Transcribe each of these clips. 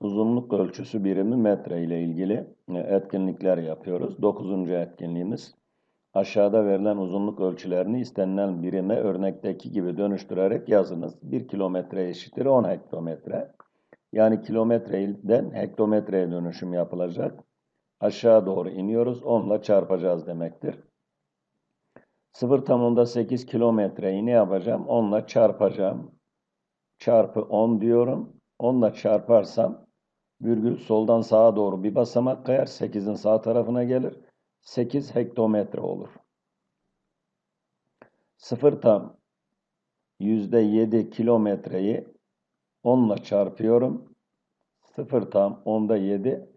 Uzunluk ölçüsü birimi metre ile ilgili e, etkinlikler yapıyoruz. Dokuzuncu etkinliğimiz. Aşağıda verilen uzunluk ölçülerini istenilen birime örnekteki gibi dönüştürerek yazınız. 1 kilometre eşittir 10 hektometre. Yani kilometreden hektometreye dönüşüm yapılacak. Aşağı doğru iniyoruz. 10 ile çarpacağız demektir. 0 tam onda 8 kilometreyi ne yapacağım? 10 ile çarpacağım. Çarpı 10 diyorum. 10 ile çarparsam virgül soldan sağa doğru bir basamak kayar. 8'in sağ tarafına gelir. 8 hektometre olur. 0 tam %7 kilometreyi 10 ile çarpıyorum. 0 tam onda 7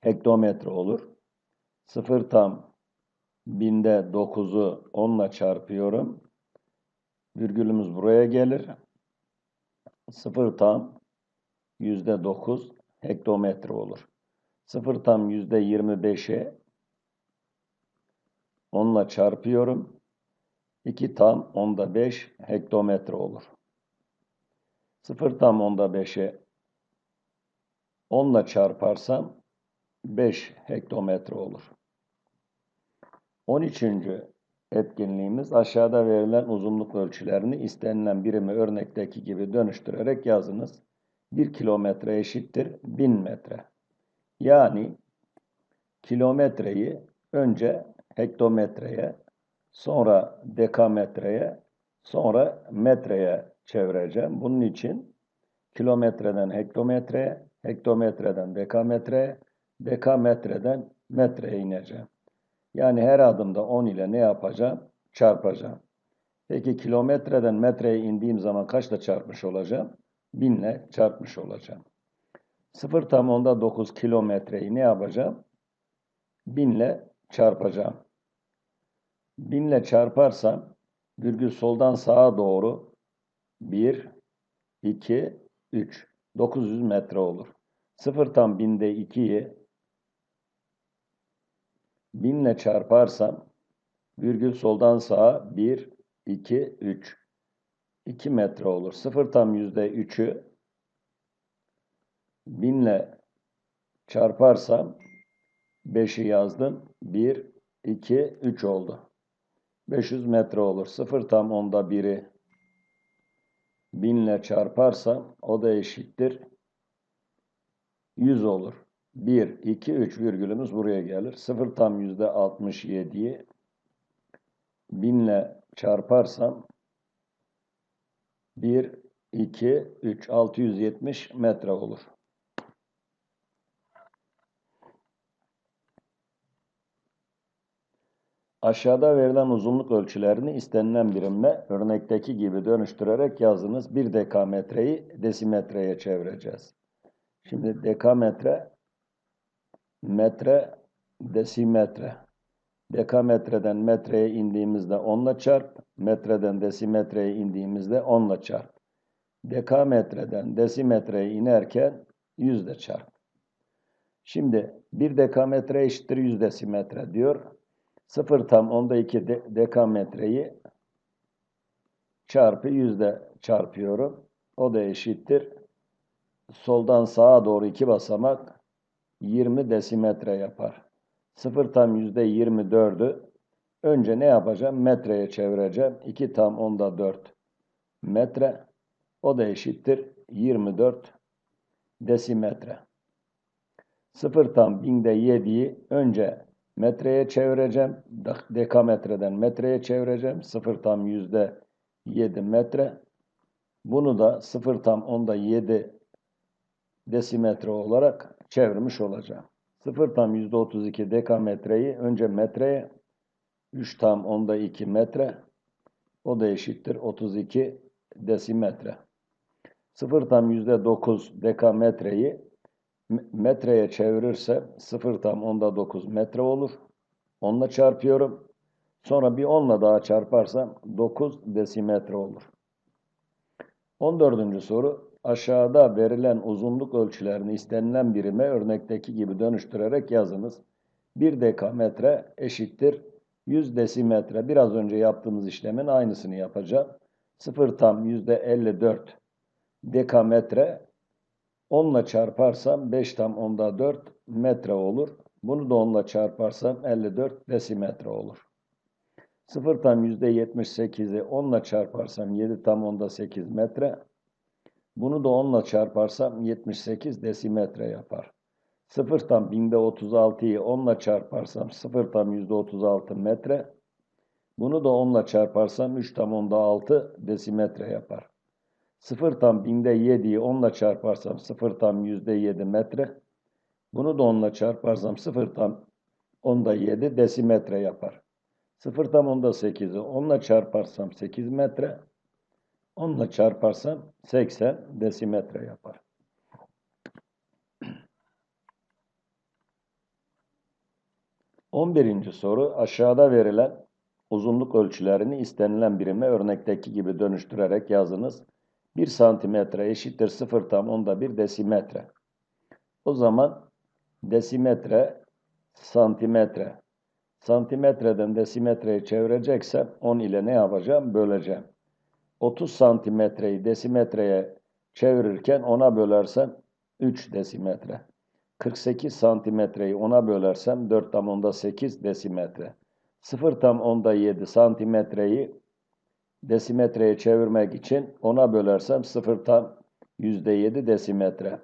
hektometre olur. 0 tam binde 9'u 10 ile çarpıyorum. Virgülümüz buraya gelir. 0 tam yüzde 9 hektometre olur. 0 tam yüzde 25'e 10 ile çarpıyorum. 2 tam onda 5 hektometre olur. 0 tam onda 5'e 10 ile çarparsam 5 hektometre olur. 13. etkinliğimiz aşağıda verilen uzunluk ölçülerini istenilen birimi örnekteki gibi dönüştürerek yazınız. 1 kilometre eşittir 1000 metre. Yani kilometreyi önce hektometreye, sonra dekametreye, sonra metreye çevireceğim. Bunun için kilometreden hektometreye, hektometreden dekametreye, dekametreden metreye ineceğim. Yani her adımda 10 ile ne yapacağım? Çarpacağım. Peki kilometreden metreye indiğim zaman kaçla çarpmış olacağım? 1000 ile çarpmış olacağım. 0 tam onda 9 kilometreyi ne yapacağım? 1000 ile çarpacağım. 1000 ile çarparsam virgül soldan sağa doğru 1, 2, 3. 900 metre olur. 0 tam binde 2'yi 1000 ile çarparsam virgül soldan sağa 1, 2, 3. 2 metre olur. 0 tam yüzde 3'ü 1000 ile çarparsam 5'i yazdım. 1, 2, 3 oldu. 500 metre olur. 0 tam onda 1'i 1000 ile çarparsam o da eşittir. 100 olur. 1, 2, 3 virgülümüz buraya gelir. 0 tam yüzde 67'yi 1000 ile çarparsam 1, 2, 3, 670 metre olur. Aşağıda verilen uzunluk ölçülerini istenilen birimle örnekteki gibi dönüştürerek yazınız. 1 dekametreyi desimetreye çevireceğiz. Şimdi dekametre, metre, desimetre. Dekametreden metreye indiğimizde 10 ile çarp, metreden desimetreye indiğimizde 10 ile çarp. Dekametreden desimetreye inerken 100 ile çarp. Şimdi 1 dekametre eşittir 100 desimetre diyor. 0 tam onda 2 de dekametreyi çarpı yüzde çarpıyorum. O da eşittir. Soldan sağa doğru iki basamak 20 desimetre yapar. 0 tam yüzde 24'ü önce ne yapacağım? Metreye çevireceğim. 2 tam onda 4 metre. O da eşittir 24 desimetre. 0 tam binde 7'yi önce metreye çevireceğim. Dekametreden metreye çevireceğim. 0 tam yüzde 7 metre. Bunu da 0 tam onda 7 desimetre olarak çevirmiş olacağım. 0 tam yüzde 32 dekametreyi önce metreye 3 tam onda 2 metre o da eşittir 32 desimetre. 0 tam yüzde 9 dekametreyi metreye çevirirse 0 tam onda 9 metre olur. 10 ile çarpıyorum. Sonra bir 10 ile daha çarparsam 9 desimetre olur. 14. soru. Aşağıda verilen uzunluk ölçülerini istenilen birime örnekteki gibi dönüştürerek yazınız. 1 dekametre eşittir 100 desimetre. Biraz önce yaptığımız işlemin aynısını yapacağım. 0 tam %54 dekametre 10 ile çarparsam 5 tam onda 4 metre olur. Bunu da 10 ile çarparsam 54 desimetre olur. 0 tam %78'i 10 ile çarparsam 7 tam onda 8 metre. Bunu da 10 ile çarparsam 78 desimetre yapar. 0 tam binde 36'yı 10 ile çarparsam 0 tam %36 metre. Bunu da 10 ile çarparsam 3 tam onda 6 desimetre yapar. 0 tam binde 7'yi 10 ile çarparsam 0 tam %7 metre. Bunu da 10 ile çarparsam 0 tam onda 7 desimetre yapar. 0 tam onda 8'i 10 ile çarparsam 8 metre. 10 ile çarparsam 80 desimetre yapar. On birinci soru aşağıda verilen uzunluk ölçülerini istenilen birime örnekteki gibi dönüştürerek yazınız. 1 santimetre eşittir 0 tam onda 1 desimetre. O zaman desimetre santimetre. Santimetreden desimetreye çevireceksem 10 ile ne yapacağım? Böleceğim. 30 santimetreyi desimetreye çevirirken 10'a bölersem 3 desimetre. 48 santimetreyi 10'a bölersem 4 tam onda 8 desimetre. 0 tam onda 7 santimetreyi desimetreye çevirmek için 10'a bölersem 0 tam %7 desimetre.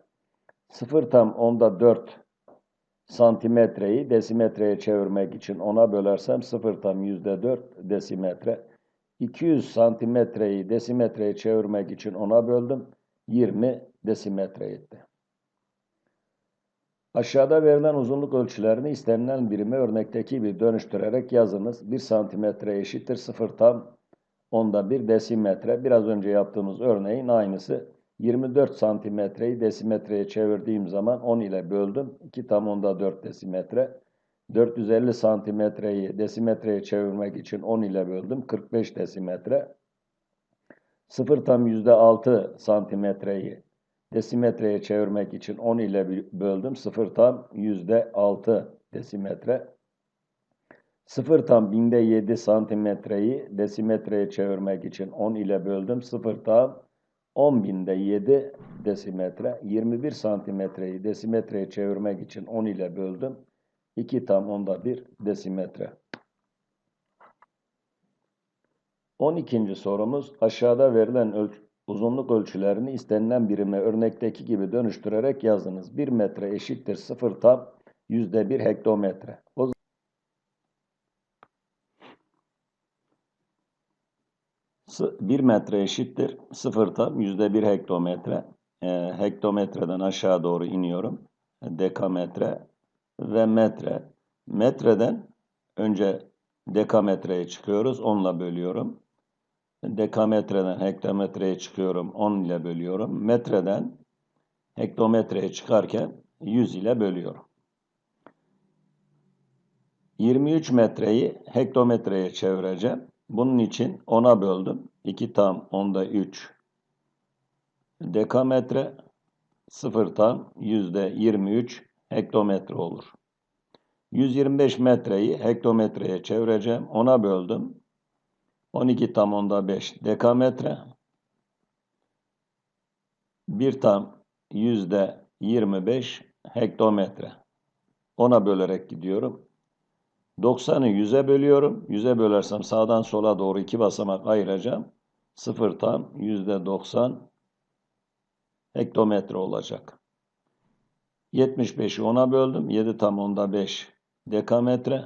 0 tam onda 4 santimetreyi desimetreye çevirmek için 10'a bölersem 0 tam %4 desimetre. 200 santimetreyi desimetreye çevirmek için 10'a böldüm. 20 desimetre etti. Aşağıda verilen uzunluk ölçülerini istenilen birime örnekteki gibi dönüştürerek yazınız. 1 santimetre eşittir 0 tam onda 1 desimetre. Biraz önce yaptığımız örneğin aynısı. 24 santimetreyi desimetreye çevirdiğim zaman 10 ile böldüm. 2 tam onda 4 desimetre. 450 santimetreyi desimetreye çevirmek için 10 ile böldüm. 45 desimetre. 0 tam %6 santimetreyi desimetreye çevirmek için 10 ile böldüm. 0 tam %6 desimetre. 0 tam binde 7 santimetreyi desimetreye çevirmek için 10 ile böldüm. 0 tam 10 binde 7 desimetre. 21 santimetreyi desimetreye çevirmek için 10 ile böldüm. 2 tam onda 1 desimetre. 12. sorumuz aşağıda verilen ölç uzunluk ölçülerini istenilen birime örnekteki gibi dönüştürerek yazınız. 1 metre eşittir 0 tam %1 hektometre. O 1 metre eşittir 0 tam %1 hektometre. E, hektometreden aşağı doğru iniyorum. Dekametre ve metre. Metreden önce dekametreye çıkıyoruz. 10 ile bölüyorum. Dekametreden hektometreye çıkıyorum. 10 ile bölüyorum. Metreden hektometreye çıkarken 100 ile bölüyorum. 23 metreyi hektometreye çevireceğim. Bunun için 10'a böldüm. 2 tam onda 3 dekametre 0 tam yüzde 23 hektometre olur. 125 metreyi hektometreye çevireceğim. 10'a böldüm. 12 tam onda 5 dekametre. 1 tam yüzde 25 hektometre. 10'a bölerek gidiyorum. 90'ı 100'e bölüyorum. 100'e bölersem sağdan sola doğru iki basamak ayıracağım. 0 tam %90 hektometre olacak. 75'i 10'a böldüm. 7 tam onda 5 dekametre.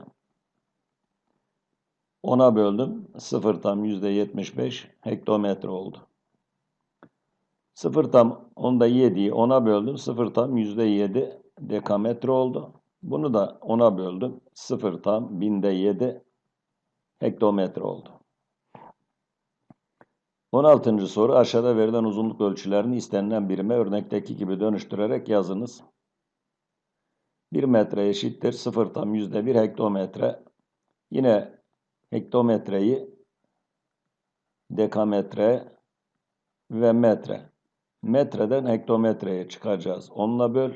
10'a böldüm. 0 tam %75 hektometre oldu. 0 tam onda 7'yi 10'a böldüm. 0 tam %7 dekametre oldu. Bunu da 10'a böldüm. 0 tam binde 7 hektometre oldu. 16. soru aşağıda verilen uzunluk ölçülerini istenilen birime örnekteki gibi dönüştürerek yazınız. 1 metre eşittir 0 tam %1 hektometre. Yine hektometreyi dekametre ve metre. Metreden hektometreye çıkacağız. Onunla böl.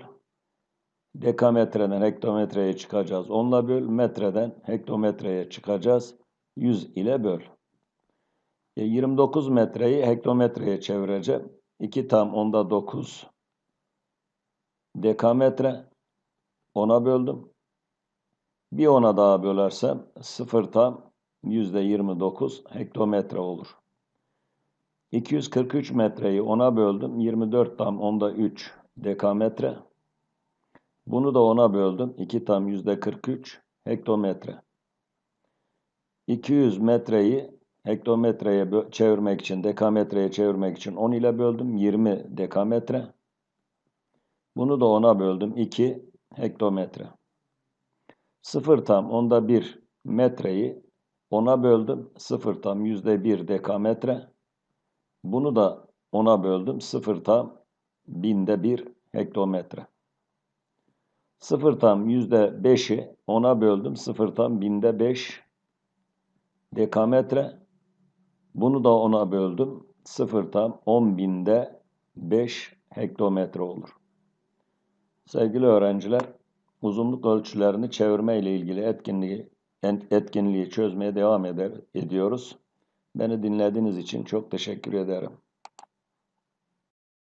Dekametreden hektometreye çıkacağız. Onunla böl. Metreden hektometreye çıkacağız. 100 ile böl. 29 e, metreyi hektometreye çevireceğim. 2 tam onda 9 dekametre 10'a böldüm. Bir 10'a daha bölersem 0 tam %29 hektometre olur. 243 metreyi 10'a böldüm. 24 tam onda 3 dekametre. Bunu da 10'a böldüm. 2 tam %43 hektometre. 200 metreyi hektometreye çevirmek için, dekametreye çevirmek için 10 ile böldüm. 20 dekametre. Bunu da 10'a böldüm. 2 hektometre. 0 tam onda 1 metreyi 10'a böldüm. 0 tam %1 dekametre. Bunu da 10'a böldüm. 0 tam binde 1 hektometre. 0 tam %5'i 10'a böldüm. 0 tam binde 5 dekametre. Bunu da 10'a böldüm. 0 tam 10 binde 5 hektometre olur. Sevgili öğrenciler, uzunluk ölçülerini çevirme ile ilgili etkinliği etkinliği çözmeye devam ediyoruz. Beni dinlediğiniz için çok teşekkür ederim.